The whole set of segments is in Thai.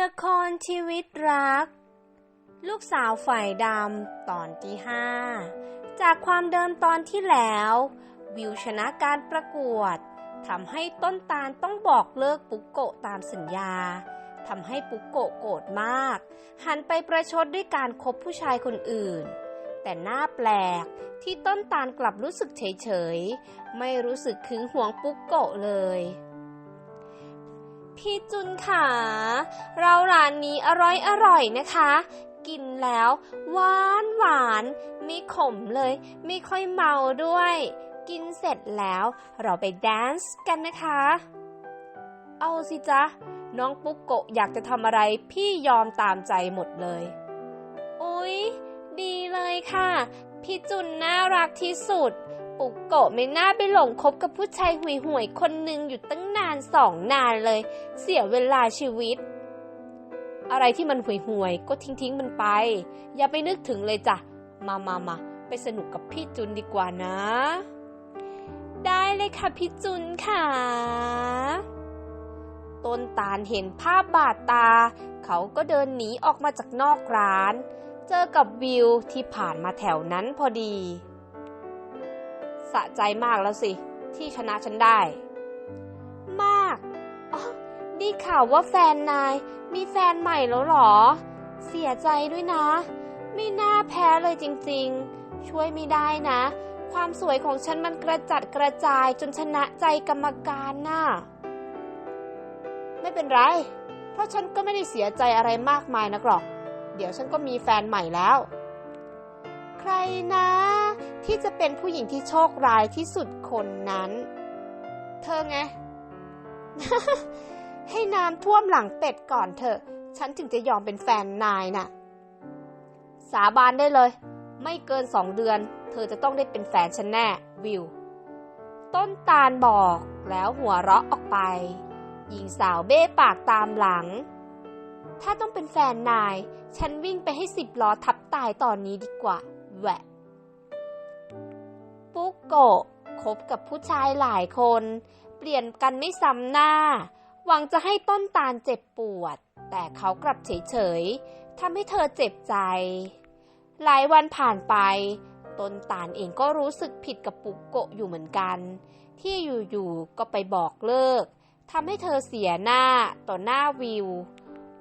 ละครชีวิตรัก ลูกสาวฝ่ายดำตอนที่ห้าจากความเดิมตอนที่แล้ว วิวชนะการประกวดทำให้ต้นตาลต้องบอกเลิกปุกโกะตามสัญญาทำให้ปุกโกะโกรธมาก หันไปประชดด้วยการคบผู้ชายคนอื่น แต่หน้าแปลกที่ต้นตาลกลับรู้สึกเฉยๆ ไม่รู้สึกขึงหวงปุกโกะเลย พี่จุนขาเราร้านนี้อร่อยอร่อยนะคะ กินแล้วหวานหวานไม่ขมเลย ไม่ค่อยเมาด้วย กินเสร็จแล้วเราไปแดนซ์กันนะคะ เอาสิจ๊ะ น้องปุ๊กโกะอยากจะทำอะไรพี่ยอมตามใจหมดเลย อุ๊ย ดีเลยค่ะ พี่จุนน่ารักที่สุด ปุกโกะไม่น่าไปหลงคบกับผู้ชายห่วยห่วยๆคนหนึ่งอยู่ตั้งนานสองนานเลย เสียเวลาชีวิต อะไรที่มันห่วยห่วยๆก็ทิ้งทิ้งๆมันไป อย่าไปนึกถึงเลยจ้ะ มามามาไปสนุกกับพี่จุนดีกว่านะ ได้เลยค่ะพี่จุนค่ะต้นตาลเห็นภาพบาดตา เขาก็เดินหนีออกมาจากนอกร้าน เจอกับวิวที่ผ่านมาแถวนั้นพอดี สะใจมากแล้วสิ ที่ชนะฉันได้ มากอ๋อได้ข่าวว่าแฟนนายมีแฟนใหม่แล้วหรอ เสียใจด้วยนะ ไม่น่าแพ้เลยจริงๆ ช่วยไม่ได้นะ ความสวยของฉันมันกระจัดกระจายจนชนะใจกรรมการน่ะ ไม่เป็นไร เพราะฉันก็ไม่ได้เสียใจอะไรมากมายนักหรอก เดี๋ยวฉันก็มีแฟนใหม่แล้ว ใครนะ ที่จะเป็นผู้หญิงที่โชคร้ายที่สุดคนนั้น เธอไง ให้น้ำท่วมหลังเป็ดก่อนเถอะ ฉันถึงจะยอมเป็นแฟนนายน่ะ สาบานได้เลย ไม่เกินสองเดือน เธอจะต้องได้เป็นแฟนฉันแน่ วิว ต้นตาลบอกแล้วหัวเราะออกไป หญิงสาวเบ้ปากตามหลัง ถ้าต้องเป็นแฟนนาย ฉันวิ่งไปให้สิบล้อทับตายตอนนี้ดีกว่าแหวะ โกะคบกับผู้ชายหลายคน เปลี่ยนกันไม่ซ้ำหน้า หวังจะให้ต้นตาลเจ็บปวด แต่เขากลับเฉยๆทำให้เธอเจ็บใจ หลายวันผ่านไป ต้นตาลเองก็รู้สึกผิดกับปุกโกะอยู่เหมือนกัน ที่อยู่ๆก็ไปบอกเลิกทำให้เธอเสียหน้าต่อหน้าวิว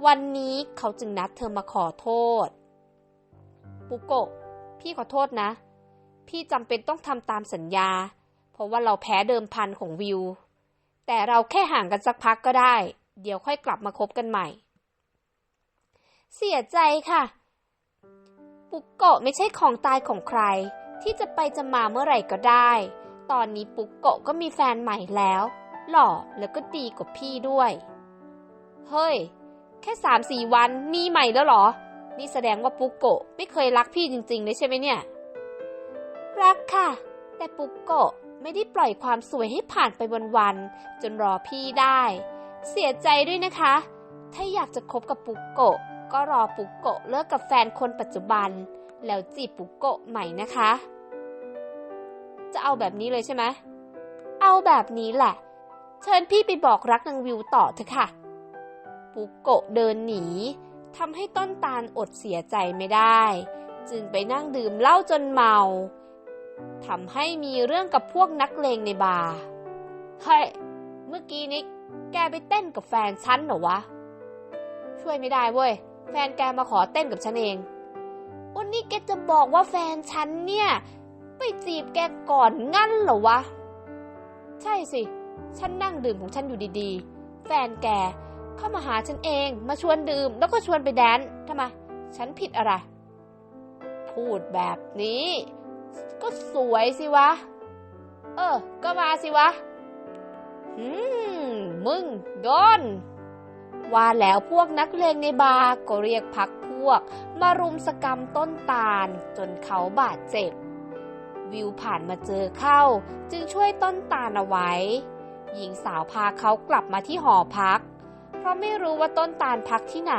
วันนี้เขาจึงนัดเธอมาขอโทษ ปุกโกะพี่ขอโทษนะ พี่จำเป็นต้องทำตามสัญญา เพราะว่าเราแพ้เดิมพันของวิว แต่เราแค่ห่างกันสักพักก็ได้ เดี๋ยวค่อยกลับมาคบกันใหม่ เสียใจค่ะ ปุกโกะไม่ใช่ของตายของใคร ที่จะไปจะมาเมื่อไหร่ก็ได้ ตอนนี้ปุกโกะก็มีแฟนใหม่แล้ว หล่อแล้วก็ดีกว่าพี่ด้วย เฮ้ย แค่สามสี่วันมีใหม่แล้วเหรอ นี่แสดงว่าปุกโกะไม่เคยรักพี่จริงๆเลยใช่ไหมเนี่ย รักค่ะ แต่ปุกโกะไม่ได้ปล่อยความสวยให้ผ่านไปวันๆจนรอพี่ได้ เสียใจด้วยนะคะ ถ้าอยากจะคบกับปุกโกะก็รอปุกโกะเลิกกับแฟนคนปัจจุบัน แล้วจีบปุกโกะใหม่นะคะ จะเอาแบบนี้เลยใช่ไหมเอาแบบนี้แหละ เชิญพี่ไปบอกรักนางวิวต่อเถอะค่ะ ปุกโกะเดินหนีทำให้ต้นตาลอดเสียใจไม่ได้ จึงไปนั่งดื่มเหล้าจนเมา ทำให้มีเรื่องกับพวกนักเลงในบาร์ เฮ้ย เมื่อกี้นี้แกไปเต้นกับแฟนฉันเหรอวะ ช่วยไม่ได้เว้ย แฟนแกมาขอเต้นกับฉันเอง วันนี้แกจะบอกว่าแฟนฉันเนี่ย ไปจีบแกก่อนงั้นเหรอวะ ใช่สิ ฉันนั่งดื่มของฉันอยู่ดีๆ แฟนแกเข้ามาหาฉันเอง มาชวนดื่ม แล้วก็ชวนไปแดนทำไม ฉันผิดอะไร พูดแบบนี้ ก็สวยสิวะ เออ ก็มาสิวะ อืม มึง โดน ว่าแล้วพวกนักเลงในบาร์ก็เรียกพักพวก มารุมสกรรมต้นตาล จนเขาบาดเจ็บ วิวผ่านมาเจอเข้า จึงช่วยต้นตาลเอาไว้ หญิงสาวพาเขากลับมาที่หอพัก เพราะไม่รู้ว่าต้นตาลพักที่ไหน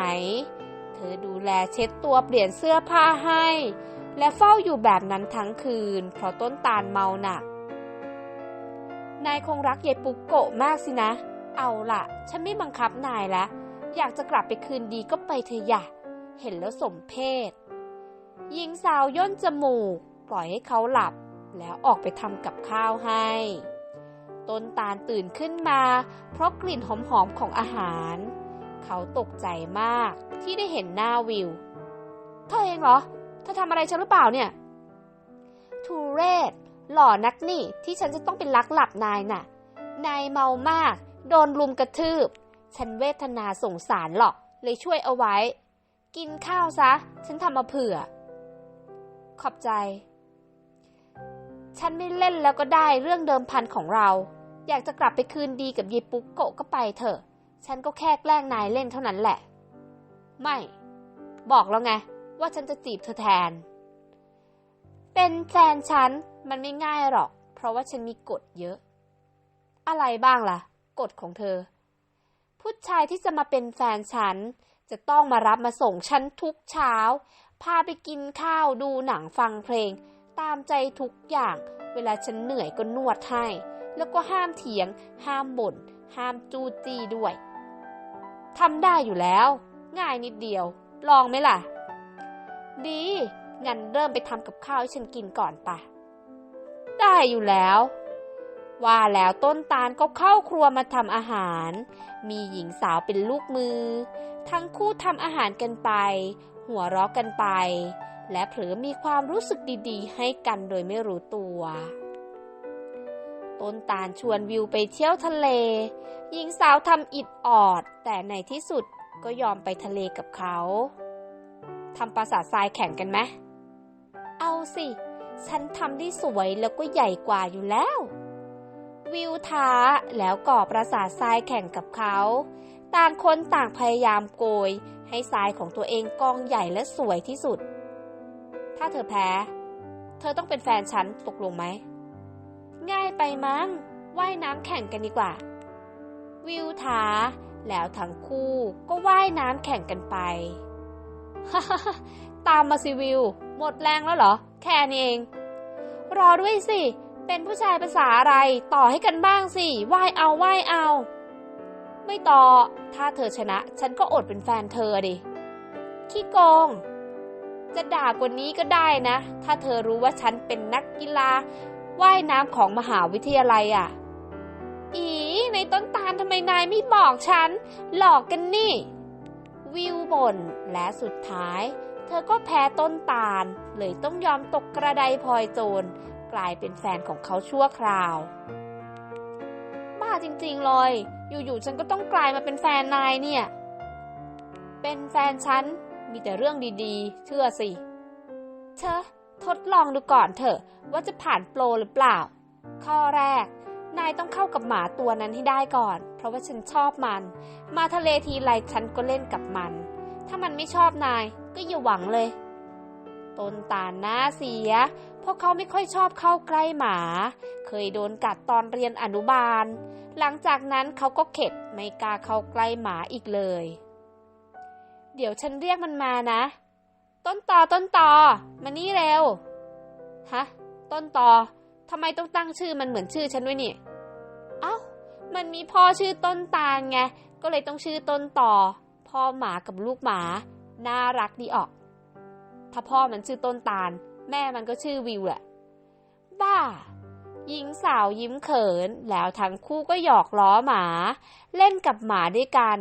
เธอดูแลเช็ดตัวเปลี่ยนเสื้อผ้าให้ และเฝ้าอยู่แบบนั้นทั้งคืน เพราะต้นตาลเมาหนัก นายคงรักยายปุกโกะมากสินะ เอาล่ะ ฉันไม่บังคับนายและอยากจะกลับไปคืนดีก็ไปเถอะอย่าเห็นแล้วสมเพศหญิงสาวย่นจมูก ปล่อยให้เขาหลับ แล้วออกไปทำกับข้าวให้ ต้นตาลตื่นขึ้นมา เพราะกลิ่นหอมๆของอาหาร เขาตกใจมากที่ได้เห็นหน้าวิว เธอเองเหรอ ธอทำอะไรฉันหรือเปล่าเนี่ย ทูเรศ หล่อนักนี่ที่ฉันจะต้องเป็นลักหลับนายน่ะ นายเมามาก โดนลุมกระทืบ ฉันเวทนาสงสารหรอก เลยช่วยเอาไว้ กินข้าวซะ ฉันทำมาเผื่อ ขอบใจ ฉันไม่เล่นแล้วก็ได้เรื่องเดิมพันของเรา อยากจะกลับไปคืนดีกับยีปุ๊กโกก็ไปเถอะ ฉันก็แค่แกล้งนายเล่นเท่านั้นแหละ ไม่ บอกแล้วไง ว่าฉันจะจีบเธอแทน เป็นแฟนฉันมันไม่ง่ายหรอก เพราะว่าฉันมีกฎเยอะ อะไรบ้างล่ะ กฎของเธอ ผู้ชายที่จะมาเป็นแฟนฉัน จะต้องมารับมาส่งฉันทุกเช้า พาไปกินข้าวดูหนังฟังเพลง ตามใจทุกอย่าง เวลาฉันเหนื่อยก็นวดให้ แล้วก็ห้ามเถียง ห้ามบ่น ห้ามจูจี้ด้วยทำได้อยู่แล้ว ง่ายนิดเดียว ลองไหมล่ะ ดี งั้นเริ่มไปทำกับข้าวให้ฉันกินก่อนปะได้อยู่แล้ว ว่าแล้วต้นตาลก็เข้าครัวมาทำอาหาร มีหญิงสาวเป็นลูกมือ ทั้งคู่ทำอาหารกันไป หัวเราะกันไป และเผลอมีความรู้สึกดีๆ ให้กันโดยไม่รู้ตัวต้นตาลชวนวิวไปเที่ยวทะเล หญิงสาวทำอิดออด แต่ในที่สุดก็ยอมไปทะเลกับเขา ทำปราสาททรายแข่งกันไหมเอาสิ ฉันทำได้สวยแล้วก็ใหญ่กว่าอยู่แล้ว วิวท้าแล้วก่อปราสาททรายแข่งกับเขา ต่างคนต่างพยายามโกย ให้ทรายของตัวเองกองใหญ่และสวยที่สุด ถ้าเธอแพ้ เธอต้องเป็นแฟนฉันตกลงไหม ง่ายไปมั้งว่ายน้ำแข่งกันดีกว่า วิวท้าแล้วทั้งคู่ก็ว่ายน้ำแข่งกันไป ตามมาสิวิว หมดแรงแล้วเหรอ แค่นี้เอง รอด้วยสิ เป็นผู้ชายภาษาอะไร ต่อให้กันบ้างสิว่ายเอาว่ายเอา ไม่ต่อ ถ้าเธอชนะ ฉันก็อดเป็นแฟนเธอดิ ขี้โกง จะด่ากว่านี้ก็ได้นะ ถ้าเธอรู้ว่าฉันเป็นนักกีฬาว่ายน้ำของมหาวิทยาลัยอะ อีในต้นตาลทำไมนายไม่บอกฉัน หลอกกันนี่ วิวบ่นและสุดท้าย เธอก็แพ้ต้นตาล เลยต้องยอมตกกระไดพลอยโจร กลายเป็นแฟนของเขาชั่วคราว บ้าจริงๆเลย อยู่ๆฉันก็ต้องกลายมาเป็นแฟนนายเนี่ย เป็นแฟนฉัน มีแต่เรื่องดีๆ เชื่อสิเชอทดลองดูก่อนเถอะว่าจะผ่านโปรหรือเปล่า ข้อแรก นายต้องเข้ากับหมาตัวนั้นให้ได้ก่อน เพราะว่าฉันชอบมัน มาทะเลทีไรฉันก็เล่นกับมัน ถ้ามันไม่ชอบนายก็อย่าหวังเลย ต้นตาลหน้าเสีย เพราะเขาไม่ค่อยชอบเข้าใกล้หมา เคยโดนกัดตอนเรียนอนุบาล หลังจากนั้นเขาก็เข็ดไม่กล้าเข้าใกล้หมาอีกเลย เดี๋ยวฉันเรียกมันมานะ ต้นตอต้นตอมานี่เร็ว ฮะ ต้นตอ ทำไมต้องตั้งชื่อมันเหมือนชื่อฉันด้วยนี่ เอ้า มันมีพ่อชื่อต้นตาลไง ก็เลยต้องชื่อต้นต่อ พ่อหมากับลูกหมา น่ารักดีออก ถ้าพ่อมันชื่อต้นตาล แม่มันก็ชื่อวิวแหละ บ้า หญิงสาวยิ้มเขิน แล้วทั้งคู่ก็หยอกล้อหมา เล่นกับหมาด้วยกัน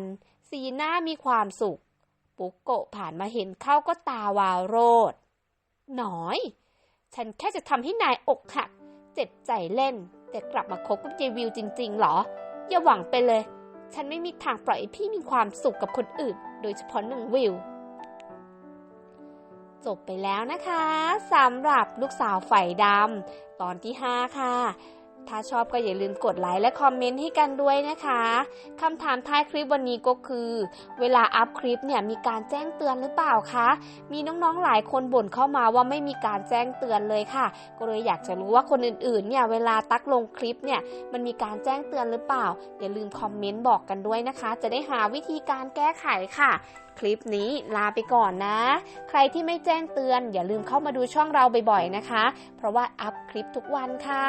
สีหน้ามีความสุข ปุ๊กโกะผ่านมาเห็นเข้าก็ตาวาวโรด หน่อย ฉันแค่จะทำให้นายอกหัก เจ็บใจเล่น แต่กลับมาคบกับเจวิวจริง ๆ หรอ อย่าหวังไปเลย ฉันไม่มีทางปล่อยให้พี่มีความสุขกับคนอื่น โดยเฉพาะหนึ่งวิว จบไปแล้วนะคะสำหรับลูกสาวใยดำตอนที่ 5 ค่ะ ถ้าชอบก็อย่าลืมกดไลค์และคอมเมนต์ให้กันด้วยนะคะคำถามท้ายคลิปวันนี้ก็คือ เวลาอัพคลิปเนี่ยมีการแจ้งเตือนหรือเปล่าคะ มีน้องๆหลายคนบ่นเข้ามาว่าไม่มีการแจ้งเตือนเลยค่ะ ก็เลยอยากจะรู้ว่าคนอื่นๆเนี่ยเวลาตักลงคลิปเนี่ยมันมีการแจ้งเตือนหรือเปล่า อย่าลืมคอมเมนต์บอกกันด้วยนะคะ จะได้หาวิธีการแก้ไขค่ะคลิปนี้ลาไปก่อนนะ ใครที่ไม่แจ้งเตือนอย่าลืมเข้ามาดูช่องเราบ่อยๆนะคะ เพราะว่าอัพคลิปทุกวันค่ะ